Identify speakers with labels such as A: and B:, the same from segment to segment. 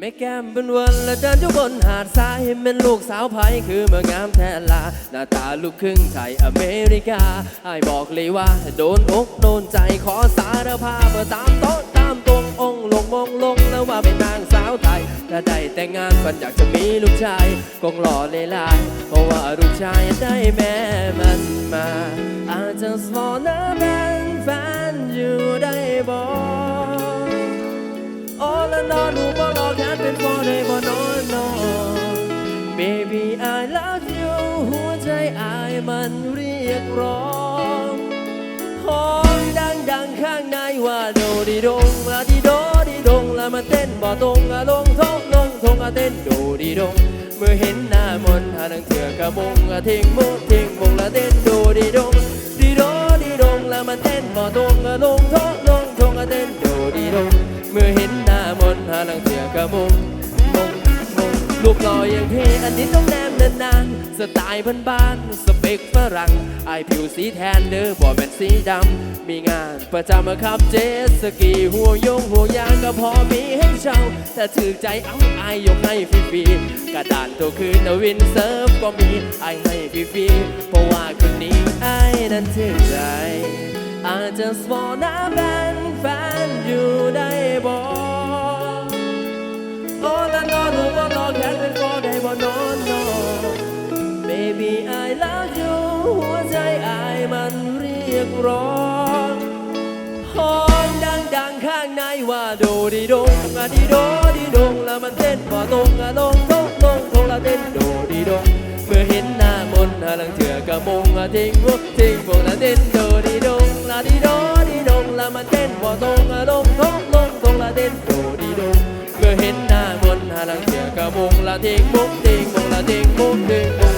A: แม่แก้มเป็นวันและเดินอยู่บนหาดทรายเป็นลูกสาวไผ่คือเมืองงามแท้ลา หน้าตาลูกครึ่งไทยอเมริกาไอ้บอกเลยว่า โดนอกโดนใจขอสารภาพตามโต๊ะตามตรงองลงมองลงแล้วว่าเป็นนางสาวไทยถ้าได้แต่งงานฝันอยากจะมีลูกชายคงหล่อเลยลาย เพราะว่าลูกชายได้แม่มันมา I just wanna เป็นแฟนอยู่ได้บอก โอ้ละนอนหูบ่รอแค่เป็นพอได้บ่นอนนอน Baby I love you หัวใจอายมันเรียกร้องห้องดังดังข้างในว่าโดดีดงละดีโดดีดงละมาเต้นบ่ตรงอะลงทงลงทงอะเต้นโดดีดงเมื่อเห็นหน้ามนหานังเถื่อกะมงอะทิ้งมุกทิ้งมงละเต้นโดดีดงดีโดดีดงละมาเต้นบ่ตรงอะลงทงลง ทงอะเต้นโดดีดงเมื่อเห็นหน้ามนต์หานังเถื่อกะมงมงมงรูปหล่ออย่างเทอันนี้ต้องแนมนานๆสไตล์บ้านๆสเปคฝรั่งไอายผิวสีแทนเด้อบ่เป็นสีดำมีงานประจำอะครับเจสกีหัวยงหัวยางก็พอมีให้เช่าแต่ถือใจเอาไอายยกให้ฟรีๆกระดานตัวคืนวินเซิร์ฟก็มีไอายให้ฟรีๆเพราะว่าคืนนี้ไอายนั้นถือใจ I just wanna เว่าโดดีดงอะดีโดดีดงแล้วมันเต้นบ่ตรงอะลงทงลงทงละเต้นโดดีดงเมื่อเห็นหน้ามนต์หาลังเถื่อกะมงอะทิ้งมุกทิ้งพวกละเต้นโดดีดงละดีโดดีดงแล้วมันเต้นบ่ตรงอะลงทงลงทงละเต้นโดดีดงเมื่อเห็นหน้ามนต์หาลังเถื่อกะมงละทิ้งมุกทิ้งพวกละทิ้งมุกทิ้งมุก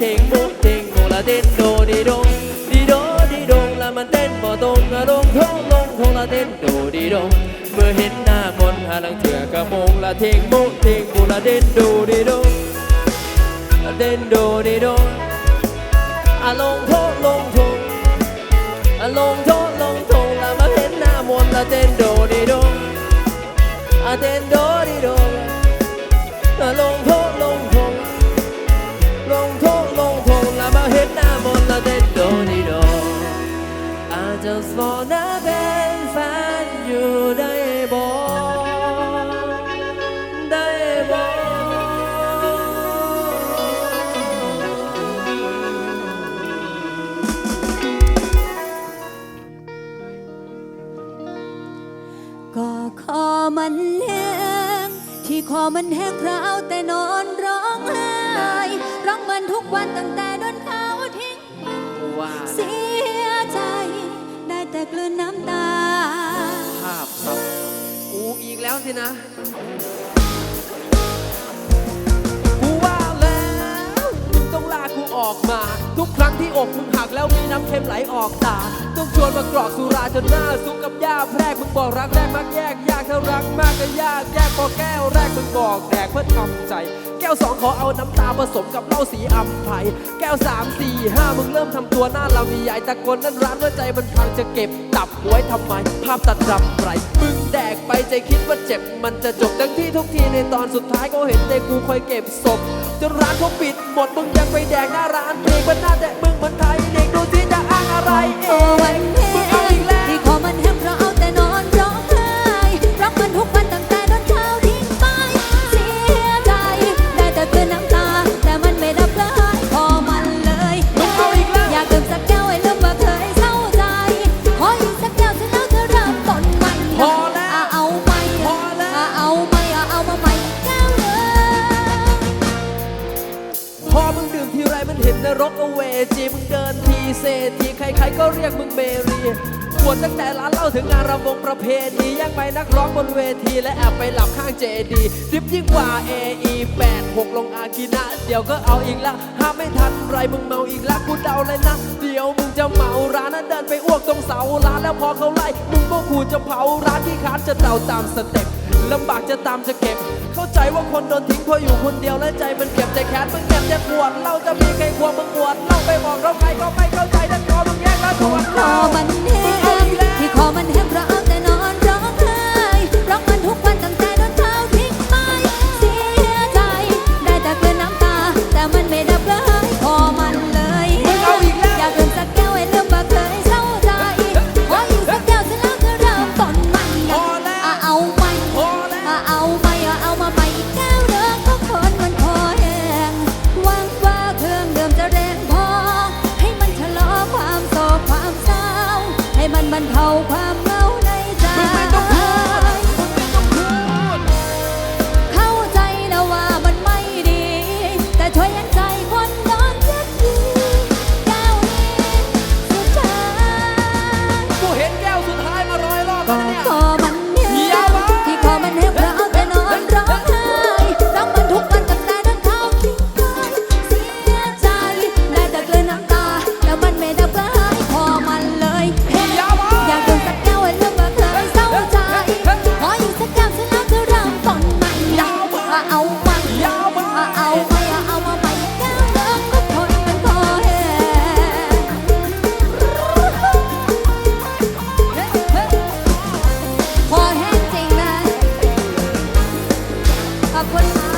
A: มงละเทงมุกเทงมงละเต้นโดดีดงดีโดดีดงละมันเต้นบ่ตรงอะลงทงลงทงละเต้นโดดีดงเมื่อเห็นหน้ามนต์หา มันแห้งเพ
B: ราะเอาแต่นอนร้องไห้ร้องมันทุกวันตั้งแต่โดนเขาทิ้งเสียใจ ได้แต่กลืนน้ำตา
A: ภาพซ้ำกูอีกแล้วสินะ ออกมา ทุกครั้งที่อกมึงหักแล้วมีน้ำเค็มไหลออกตา ต้องชวนมากรอกสุราจนหน้าซุกกับยาแพรกมึงบอกรักแรกมักแยกยากถ้ารักมากก็ยากแยกพอแก้วแรกมึงบอกแดกเพื่อทำใจ แก้วสองขอเอาน้ำตาผสมกับเหล้าสีอัมไพแก้วสามสี่ห้ามึงเริ่มทำตัวหน้าลำใหญ่ตะโกนนั่นร้านว่าใจมันพังจะเก็บตับไว้ทำไม ภาพตัดรำไรมึงแดกไปใจคิดว่าเจ็บ มันจะจบทั้งที่ทุกทีในตอนสุดท้ายก็เห็นใจกูคอยเก็บศพ จนร้านเขาปิดหมดมึงยังไปแดกหน้าร้านเพลงมันหน้าแดกมึงเหมือนไทยเด็กดูที่จะอ้างอะไรเอ
B: ง
A: ยวก็เอาอีกละห้ามไม่ทันไรมึงเมาอีกละกูเดาเลยนะ เดี๋ยวมึงจะเมาร้านนั้นเดินไปอ้วกตรงเสาร้านแล้วพอเขาไล่มึงก็ขู่จะเผาร้านที่ค้านจะเดาตามสเต็ปลำบากจะตามจะเก็บ เข้าใจว่าคนโดนทิ้งเพราะอยู่คนเดียวและใจมันเก็บใจแค้นมึงเก็บใจปวดเราจะมีใครควงมึงปวดเราไปบอกเราใครก็ไม่เข้าใจแต่คอมึงแยกแล้ว
B: ค
A: ป
B: ง
A: วด
B: คอ
A: เรา
B: มันแห้งที่คอมันแห้งเพราะเอา เอาใหม่เอามาใหม่แก้วเดิมก็ทน
A: มั
B: นพอแห้พอแห้งจริงนะ ขอบคุณค่ะ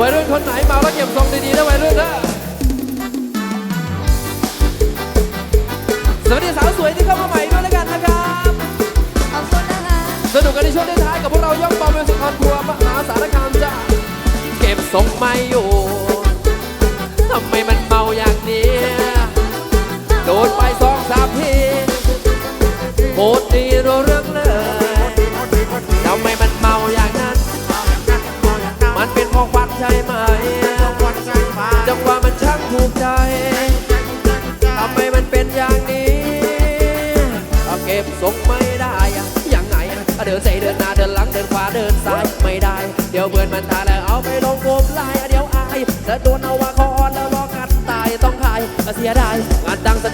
A: วัยรุ่นคนไหนเมาแล้วเก็บทรงดีๆนะวัยรุ่นนะสวัสดีสาวสวยที่เข้ามาใหม่ด้วยแล้วกันนะครับ
B: ขอบคุณนะคะ
A: สนุกกันในช่วงท้ายกับพวกเราย่องเบาเมืองสุพรรณทัวร์มหาสารคามจ้าเก็บ ทรงไม่อยู่ทำไมมันเมาอย่างนี้โดนไปสองสามทีโคตรดีรู้เรื่องเลยทำไมมันเมาอย่างนั้น มันเป็นเพราะควันใช่ไหมจังหวะมันช่างถูกใจทำไมมันเป็นอย่างนี้เอาเก็บทรงไม่ได้ยังไงเดินเสเดินหน้าเดินหลังเดินขวาเดินซ้ายไม่ได้ เดี๋ยวเพื่อนมันตา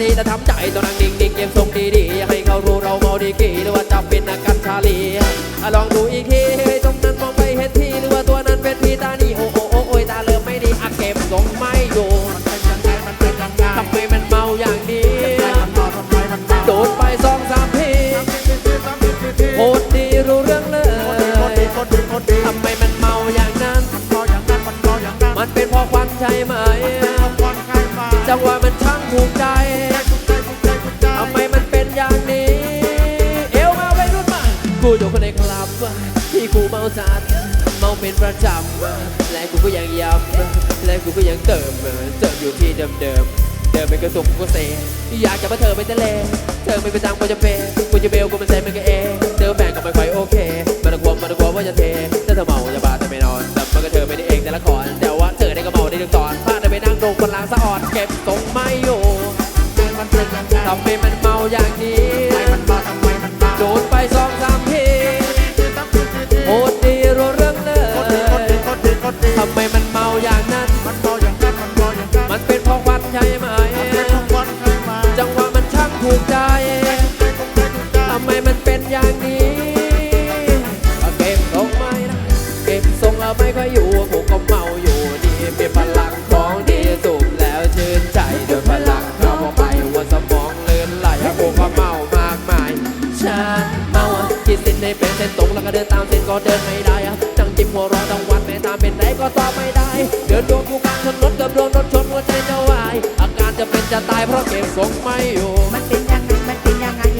A: งานดังสติจะทำใจต้องนั่งดิ่งๆเก็บทรงดีๆอย่าให้เขารู้เราเมาดีกี่หรือว่าจะเป็นอาการชาลี เป็นประจำและกูก็ยังย้ำและกูก็ยังเติมเติมอยู่ที่เดิมเดิมเดิมเป็นกระตุกกูก็เซอยากจะมาเธอไปทะเลเธอไม่ไปตังกูจะเปย์กูจะเบลกูมันเซมันก็เอเธอแบ่งก็ไม่ค่อยโอเคมันต้องกลัวมันต้องกลัวว่าจะเทถ้าเธอเมาจะบาแต่ไม่นอนแต่มันก็เธอไม่ได้เองแต่ละครแต่ว่าเธอได้ก็เมาได้ทุกตอนพลาดไปนั่งดงคนล้างสะออนเก็บทรงไม่อยู่ทำให้มันเมาอย่างนี้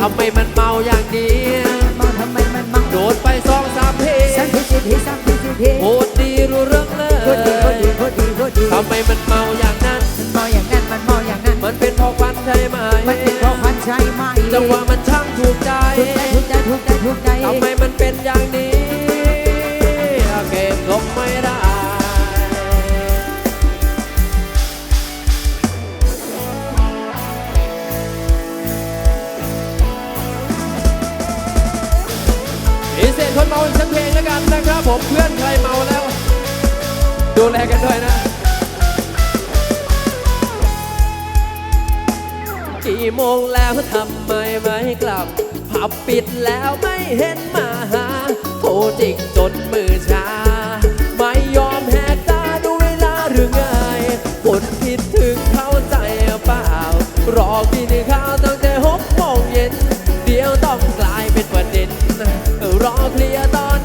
A: ทำไมมันเมาอย่างนี้
B: เมาทำไมมันเมา
A: โดนไปสองสามที
B: สักทีสิทีสักทีสิที
A: โคตรดีรู้เรื่องเล
B: โคตรดีโคตรดี
A: ย
B: โคตรดีโคตรดี
A: ทำไมมันเมาอย่างนั้น
B: มันเมาอย่างนั้นมันเมาอย่างนั้น
A: มันเป็นเพราะควันใช่ไหม
B: มันเป็นเพราะควันใช่ไหม
A: จังหวะมันช่า ผมเพื่อนใครเมาแล้ว ดูแลกันด้วยนะกี่โมงแล้วทำไมไม่กลับ ผับปิดแล้วไม่เห็นมาหา โทรจิกจนมือชา ไม่ยอมแหกตาดูเวลาหรือไงคนคิดถึงเข้าใจเปล่า รอกินข้าวตั้งแต่หกโมงเย็น เดี๋ยวต้องกลายเป็นประเด็น รอเคลียร์ตอน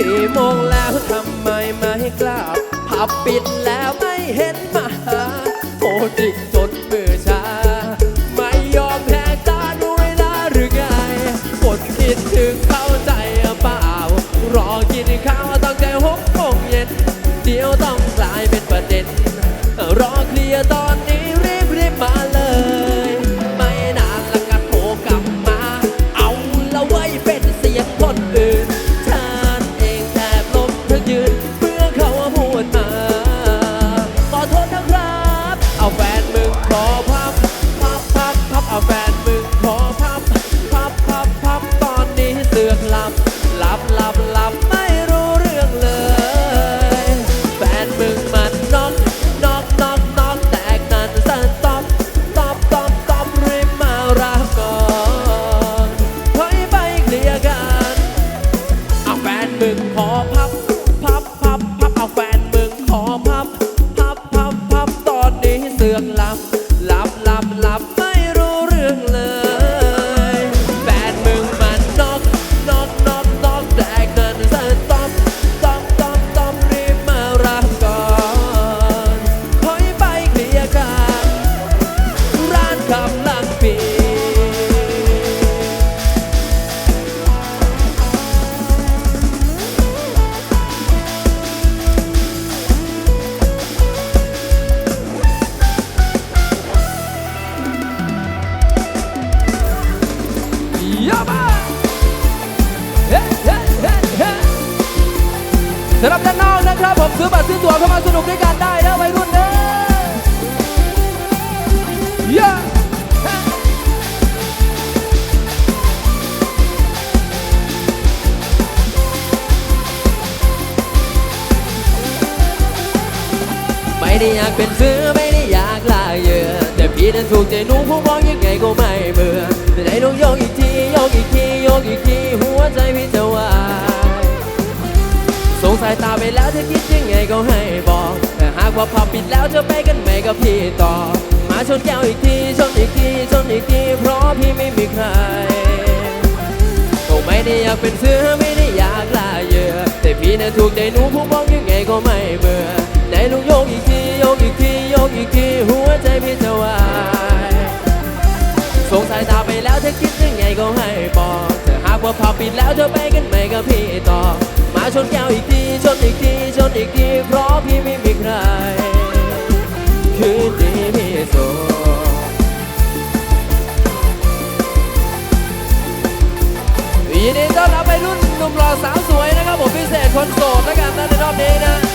A: กี่โมงแล้วทำไมไม่กลับผับปิดแล้วไม่เห็นมาโอ้ย แล้วเธอคิดยังไงก็ให้บอกแต่หากว่าพอปิดแล้วเธอไปกันไหมกับพี่ต่อ มาชนแก้วอีกทีชนอีกทีชนอีกทีเพราะพี่ไม่มีใครก็ไม่ได้อยากเป็นเสือไม่ได้อยากล่าเยื่อแต่พี่น่ะถูกใจหนูผู้มองยังไงก็ไม่เบื่อไหนลุงโยกอีกทีโยกอีกทีโยกอีกทีหัวใจพี่จะวายสงสายตาไปแล้วเธอคิดยังไงก็ให้บอกแต่หากว่าพอปิดแล้วเธอไปกันไหมกับพี่ต่อ มาชนแก้วอีกทีชนอีกทีชนอีกทีเพราะพี่ไม่มีใคร คืนนี้มีโซยินดีต้อนรับไปรุ่นหนุ่มหล่อสาวสวยนะครับผมพิเศษคนโสดแล้วกันนะในรอบนี้นะ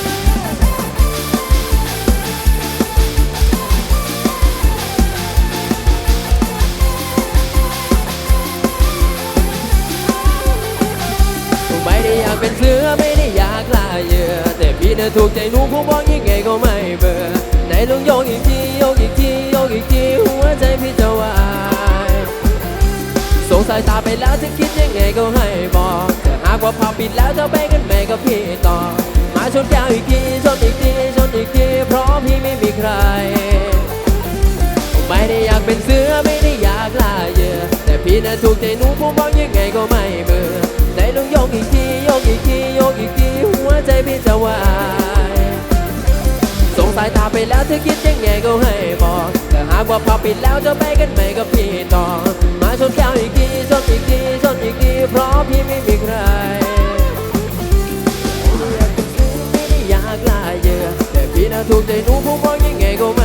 A: แต่พี่น่ะถูกใจหนูผู้มองยังไงก็ไม่เบื่อไหนลองโยกอีกทีโยกอีกทีโยกอีกทีหัวใจพี่จะวายสงสัยตาไปแล้วจะคิดยังไงก็ให้บอกแต่หากว่าพาปิดแล้วจะไปกันไหมกับพี่ต่อ มาชนแก้วอีกทีชนอีกทีชนอีกทีเพราะพี่ไม่มีใคร ไม่ได้อยากเป็นเสือไม่ได้อยากล่าเหยื่อแต่พี่น่ะถูกใจหนูผมบอกยังไงก็ไม่เบื่อไหนลองโยกอีกที พี่จะวายสงสายตาไปแล้วเธอคิดยังไงก็ให้บอกแต่หากว่าพอปิดแล้วจะไปกันไหมกับพี่ต่อ มาชนแก้วอีกทีชนอีกทีชนอีกทีเพราะพี่ไม่มีใครไม่ได้อยากล่าเหยื่อแต่พี่น่ะถูกใจหนูผมบอกยังไงก็ไม่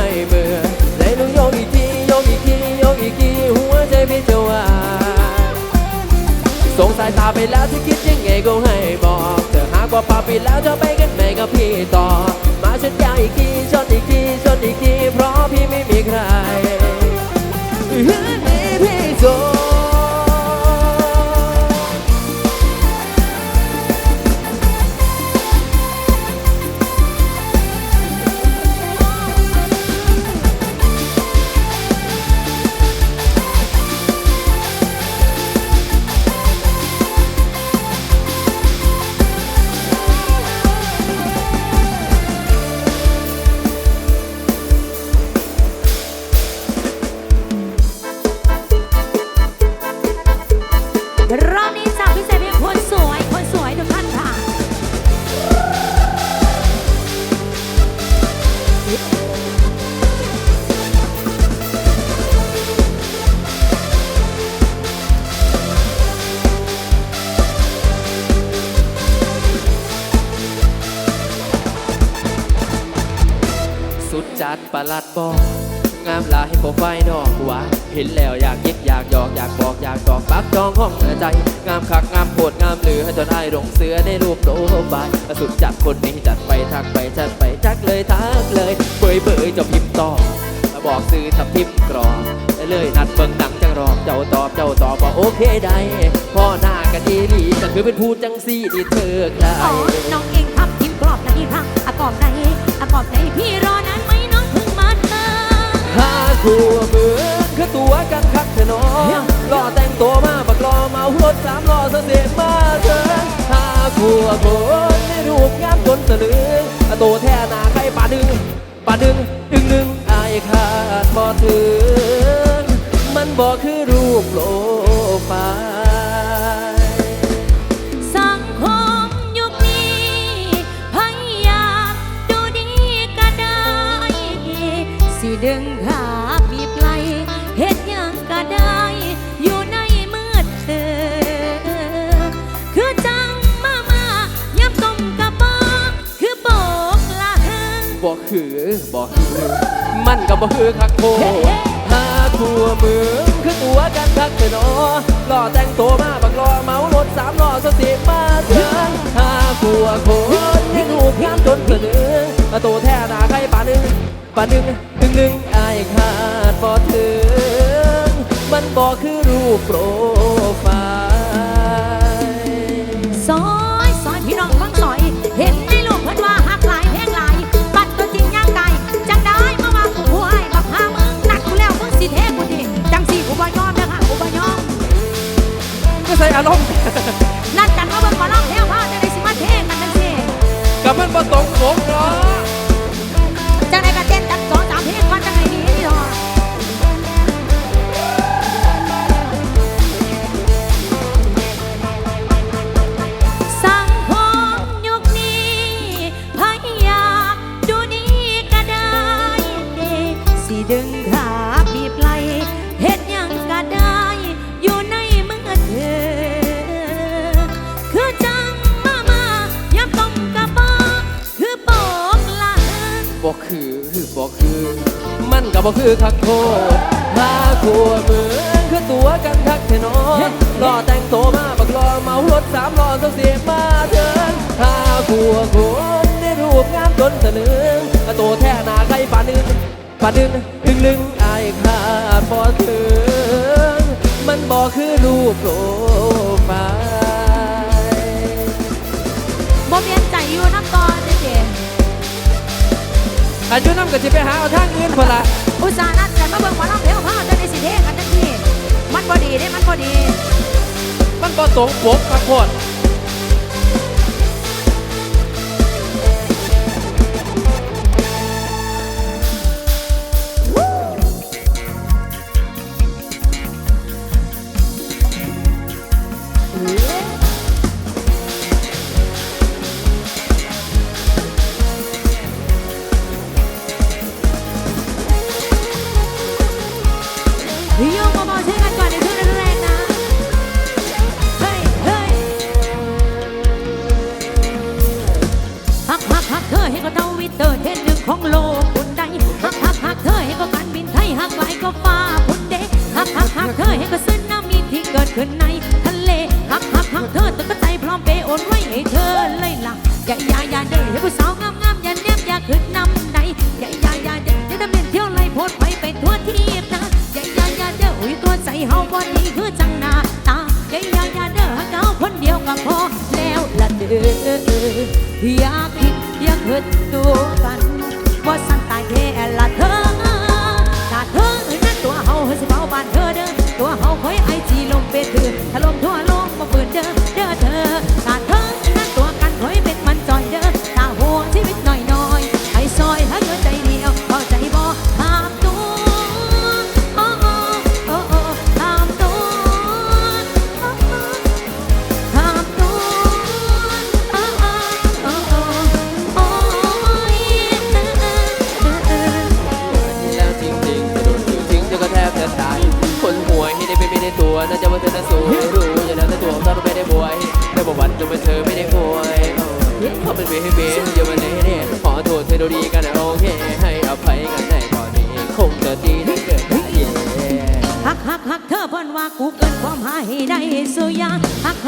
A: งสายตาไปแล้วที่คิดยังไงก็ให้บอกแต่หากว่าพาปิดแล้วจะไปกันไหนกับพี่ต่อ มาชนยาวอีกทีชนอีกทีชนอีกทีเพราะพี่ไม่มีใคร ประหลัดบอกงามลายโปรไฟล์ดอกหวาเห็นแล้วอยากยิกอยากหยอกอยากบอกอยากตอกปักจองห้องใจ งามคักงามโคตรงามเหลือจนไอ้หลงเสือในรูปโปรไฟล์สุดจัดคนนี้จัดไปทักไปจัดไปจักเลยทักเลยเบยเบยจะพิมพ์ต่อบอกซื้อทับพิมพ์กรอบเลยนัดเบิ่งหนังจังรอบเจ้าตอบเจ้าตอบว่าโอเคได้พ่อหน้ากันดีลีก็คือเป็นผู้จังซี่ดีเธอใคร
B: น้องเองทำพิมพ์กรอบไหนคะอากรอบไหนอากรอบไหนพี่ เสี
A: ยมาเถอะห้าคู่คนในรูปงามคนสะลึงโตแท่หนาใครป่าดึงป่าดึงดึงดึงอายขาดบ่ถึงมันบ่คือรูปโลไฟล์
B: บ่คือคัก
A: โคหาทั่วเมืองคือตัวกันคักเถอะเนอรอแต่งตัวมาบักรอเมารถสามล่อเสียมาเถอะหาทั่วคนในรูปงามจนสะลึงโตแท้หนาใครป่านึงป่านึงถึงนึงอายขาดบ่ถึงมันบ่คือรูปโปร
B: อารม
A: ณ์
B: นัดกันมาเบิ่งหมอลำแถวพาจะได้สิมาเทกันจังสิ
A: กับมันบ่ตรงผมเนาะ
B: บ่คือคัก
A: โคตรหาขัวเหมืองคือตัวกันคักแท้เนอรอแต่งโตมาบักรอเมารถสามล้อเสียมาเถินหาขัวคนในรูปงามจนสะลึงโตแท้หน้าใครป่าดึงป่าดึงดึงลึงอายขาดบ่ถึงมันบ่คือรูปโปรไฟล์
B: บ่เมียนใจอยู่น้ำตอนเจ๊
A: อายุน้ำก็สิไปหาเอาทางอื่นพุ่นละ
B: ตสาห์นัดกันมาเบิ่งหมอลำเพลง
C: ขอ
A: ง
C: พ่อจะได้สิเท่กันทันทีมันพอดีได้มันพอดี มันก็ต
A: รงมกับพ่อ อยากคิดอยากเห็นตั
C: วกัน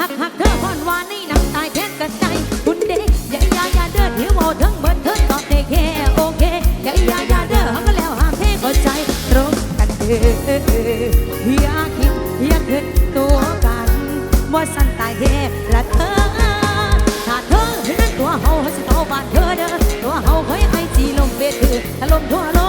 C: หักหักเธอพอนวานี่น้ำตายแทนกันใจคุณเด็ยายายาเด้อเหี้ยวเอาทั้งเบิดเธอตอบได้แค่โอเคยายายาเด้อหักแล้วหามเท้ก็ใจตรงกันเด้ออยากคิดอย่าคินตัวกันว่าสันตายแท้ละเธอถ้าเธอเห็นตัวเฮาเฮาสิเอาบ้านเธอเด้อตัวเฮาเฮ้ยไอจีลมเบ็ดเธอถ้าลมทั่วโล